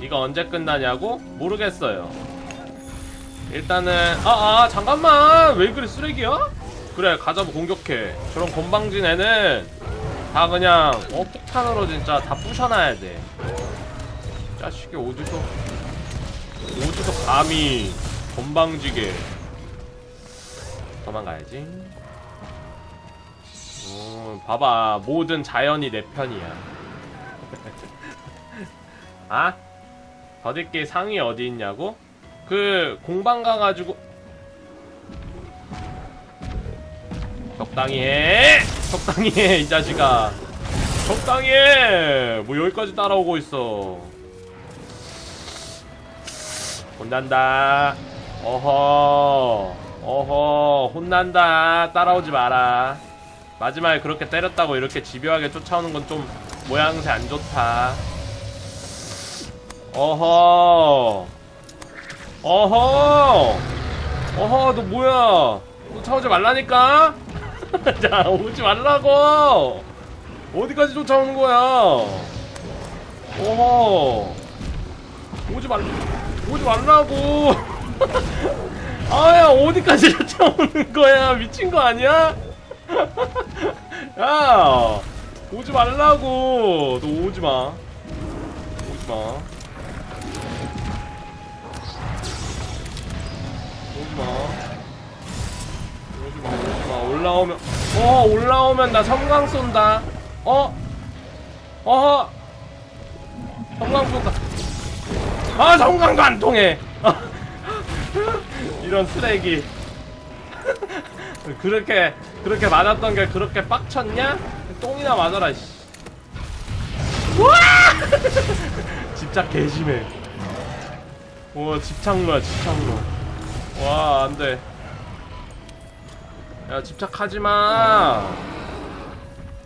이거 언제 끝나냐고? 모르겠어요. 일단은 아, 아 잠깐만 왜 그래 쓰레기야? 그래 가자고 공격해. 저런 건방진 애는 다 그냥 어 폭탄으로 진짜 다 부셔놔야 돼. 자식이 어디서 어디서 감히 건방지게 도망가야지. 음, 봐봐 모든 자연이 내 편이야. 아? 더디끼 상위 어디 있냐고? 그 공방 가가지고 적당히 해! 적당히 해, 이 자식아. 적당히 해! 뭐 여기까지 따라오고 있어. 혼난다. 어허. 어허. 혼난다. 따라오지 마라. 마지막에 그렇게 때렸다고 이렇게 집요하게 쫓아오는 건 좀 모양새 안 좋다. 어허. 어허. 어허, 너 뭐야? 쫓아오지 말라니까? 자, 오지 말라고! 어디까지 쫓아오는 거야? 어허. 오지 말, 오지 말라고! 아야, 어디까지 쫓아오는 거야? 미친 거 아니야? 야! 오지 말라고! 너 오지 마. 오지 마. 오지마 올라오면 어 올라오면 나 섬광 쏜다 어? 어허 섬광 쏜다 아 섬광도 안 통해 이런 쓰레기 그렇게 그렇게 맞았던 게 그렇게 빡쳤냐? 똥이나 맞아라 씨. 우와! 집착 개심해 오 집착로야 집착로 와 안돼 야 집착하지 마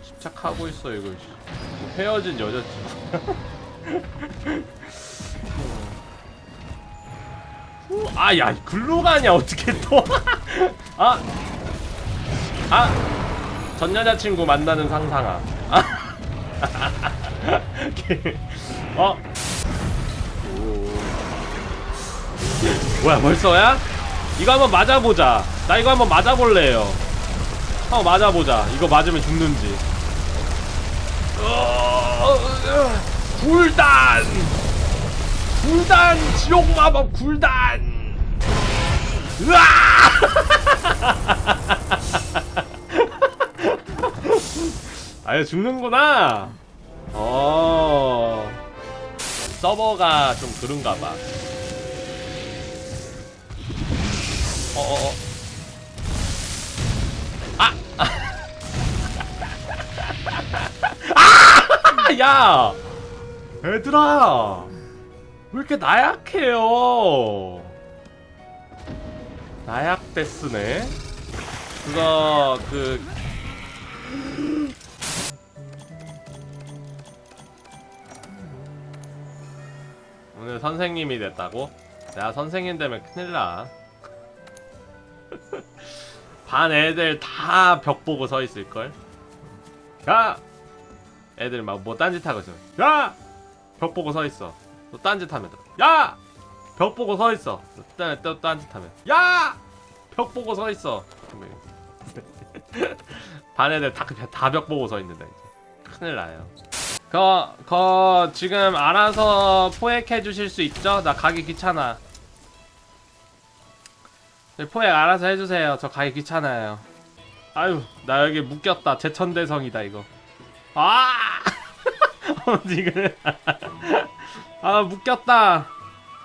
집착하고 있어 이거 씨. 헤어진 여자지 아야 글로 가냐 어떻게 또 아 아, 전 여자친구 만나는 상상아. 아. 어? 오. 뭐야 벌써야? 이거 한번 맞아보자. 나 이거 한번 맞아볼래요. 한번 맞아보자. 이거 맞으면 죽는지. 어, 어, 굴단! 굴단! 지옥 마법 굴단! 으아! 아예 죽는구나. 어. 서버가 좀 그런가봐. 어어어. 아! 아! 야! 얘들아! 왜 이렇게 나약해요? 나약데스네? 그거, 그, 오늘 선생님이 됐다고? 내가 선생님 되면 큰일 나 반 애들 다 벽 보고 서 있을걸? 야! 애들 막 뭐 딴짓 하고 있어 야! 벽 보고 서 있어 또 딴짓 하면 야! 벽 보고 서 있어 또, 또 딴짓 하면 야! 벽 보고 서 있어 반 애들 다벽 보고 서 있는데 이제 큰일 나요 거, 거, 지금 알아서 포획해 주실 수 있죠? 나 가기 귀찮아. 네, 포획 알아서 해주세요. 저 가기 귀찮아요. 아유, 나 여기 묶였다. 제천대성이다, 이거. 아! 어, 지금. 아, 묶였다.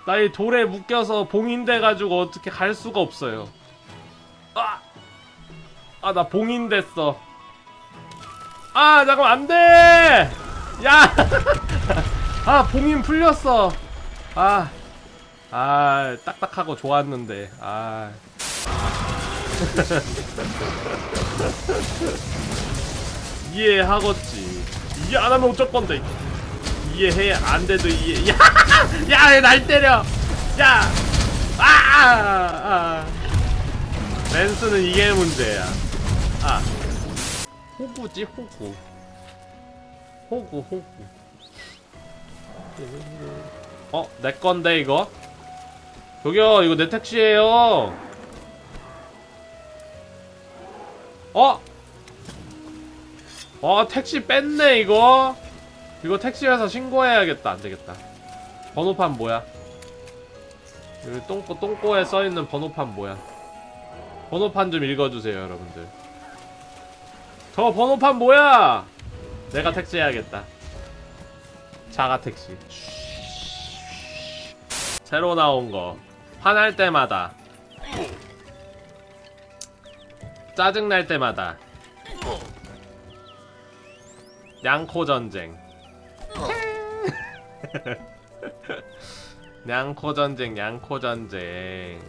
나 이 돌에 묶여서 봉인돼가지고 어떻게 갈 수가 없어요. 아! 아, 나 봉인됐어. 아, 잠깐만, 안 돼! 야! 아, 봉인 풀렸어. 아. 아, 딱딱하고 좋았는데. 아. 이해하겠지. 이해 안 하면 어쩔 건데. 이해해 안 돼도 이해. 야! 야, 왜날 때려. 야! 아! 아! 랜스는 이게 문제야. 아. 호구지, 호구. 호구 호구 어? 내 건데 이거? 저기요 이거 내 택시예요. 어? 어 택시 뺐네 이거. 이거 택시에서 신고해야겠다. 안되겠다. 번호판 뭐야? 여기 똥꼬 똥꼬에 써있는 번호판 뭐야? 번호판 좀 읽어주세요 여러분들. 저 번호판 뭐야? 내가 택시 해야겠다. 자가 택시. 새로 나온 거 화날 때마다. 짜증 날 때마다. 양코 전쟁. 양코 전쟁 양코 전쟁